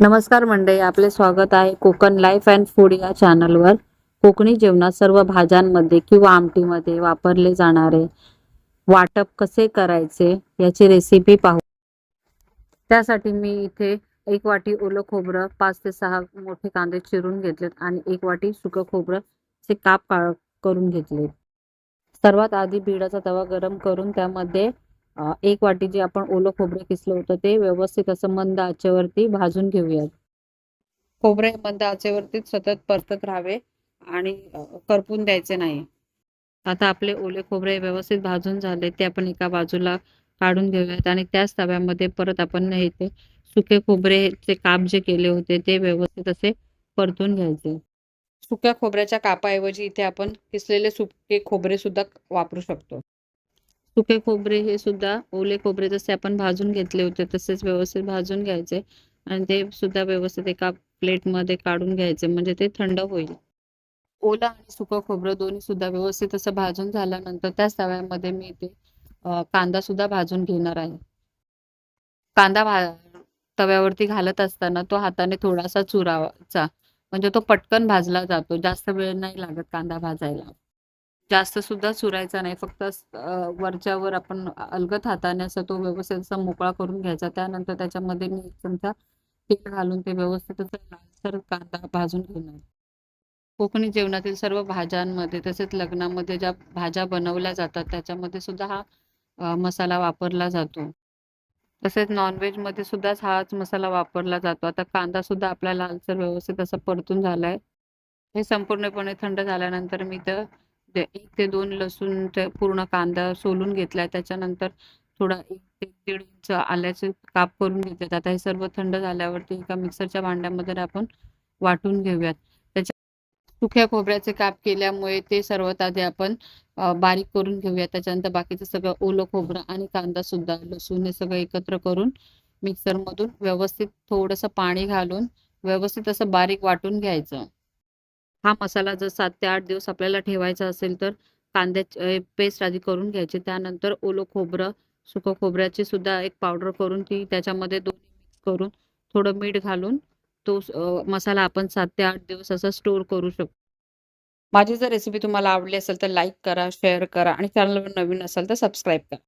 नमस्कार मंडळी आपले स्वागत आहे कोकण लाईफ अँड फूड या चॅनलवर कोकणी जेवणात सर्व भाज्यांमध्ये किंवा आमटीमध्ये वापरले जाणारे वाटप कसे करायचे याची रेसिपी पाहू. त्यासाठी मी इथे एक वाटी ओलं खोबरं पाच ते सहा मोठे कांदे चिरून घेतलेत आणि एक वाटी सुकं खोबरं चे काप काळ करून घेतले सर्वात आधी बिडाचा तवा गरम करून त्यामध्ये एक वाटी जे आपण ओलं खोबरं किसलं होतं ते व्यवस्थित असं मंद आचेवरती भाजून घेऊयात. खोबरे मंद आचेवरती सतत परतत राहावे आणि करपून द्यायचे नाही. आता आपले ओले खोबरे व्यवस्थित भाजून झाले ते आपण एका बाजूला काढून घेऊयात आणि त्याच तव्यामध्ये परत आपण हे ते सुके खोबरेचे काप जे केले होते ते व्यवस्थित असे परतून घ्यायचे. सुक्या खोबऱ्याच्या कापाऐवजी इथे आपण किसलेले सुके खोबरे सुद्धा वापरू शकतो. सुके खोबरे हे सुद्धा ओले खोबरे जसे आपण भाजून घेतले होते तसेच व्यवस्थित भाजून घ्यायचे. आणि ते सुद्धा व्यवस्थित एका प्लेटमध्ये काढून घ्यायचे म्हणजे ते थंड होईल. ओला आणि सुकं खोबरं दोन्ही सुद्धा व्यवस्थित असं भाजून झाल्यानंतर त्याच तव्यामध्ये मी ते कांदा सुद्धा भाजून घेणार आहे. कांदा भा तव्यावरती घालत असताना तो हाताने थोडासा चुरावाचा म्हणजे तो पटकन भाजला जातो जास्त वेळ नाही लागत कांदा भाजायला. जास्त सुद्धा चुरायचा नाही. फक्त वरच्यावर आपण अलगत हाताने असं तो व्यवस्थित असा मोकळा करून घ्यायचा. त्यानंतर त्याच्यामध्ये मी एक चमचा तेल घालून ते व्यवस्थित लालसर कांदा भाजून घेणार. कोकणी जेवणातील सर्व भाज्यांमध्ये तसेच लग्नामध्ये ज्या भाज्या बनवल्या जातात त्याच्यामध्ये सुद्धा हा मसाला वापरला जातो. तसेच नॉनव्हेजमध्ये सुद्धाच हाच मसाला वापरला जातो. आता कांदा सुद्धा आपला लालसर व्यवस्थित असा परतून झालाय. हे संपूर्णपणे थंड झाल्यानंतर मी तर ते एक ते दोन लसूण ते पूर्ण कांदा सोलून घेतलाय त्याच्यानंतर थोडा एक ते दीड इंच आल्याचे काप करून घेतलेत आता हे सर्व थंड झाल्यावरती एका मिक्सरच्या भांड्यामध्ये आपण वाटून घेऊयात. त्याच्या सुक्या खोबऱ्याचे काप केल्यामुळे ते सर्वात आधी आपण बारीक करून घेऊया त्याच्यानंतर बाकीचं सगळं ओलं खोबरं आणि कांदा सुद्धा लसूण हे सगळं एकत्र करून मिक्सरमधून व्यवस्थित थोडंसं पाणी घालून व्यवस्थित असं बारीक वाटून घ्यायचं. हा मसाला जर सात ते आठ दिवस आपल्याला ठेवायचा असेल तर कांद्याची पेस्ट आधी करून घ्यायची. त्यानंतर ओलं खोबरं सुकं खोबऱ्याची सुद्धा एक पावडर करून ती त्याच्यामध्ये दोन्ही मिक्स करून थोडं मीठ घालून तो मसाला आपण सात ते आठ दिवस असा स्टोर करू शकतो माझी जर रेसिपी तुम्हाला आवडली असेल तर लाईक करा शेअर करा आणि चॅनलवर नवीन असेल तर सबस्क्राईब करा.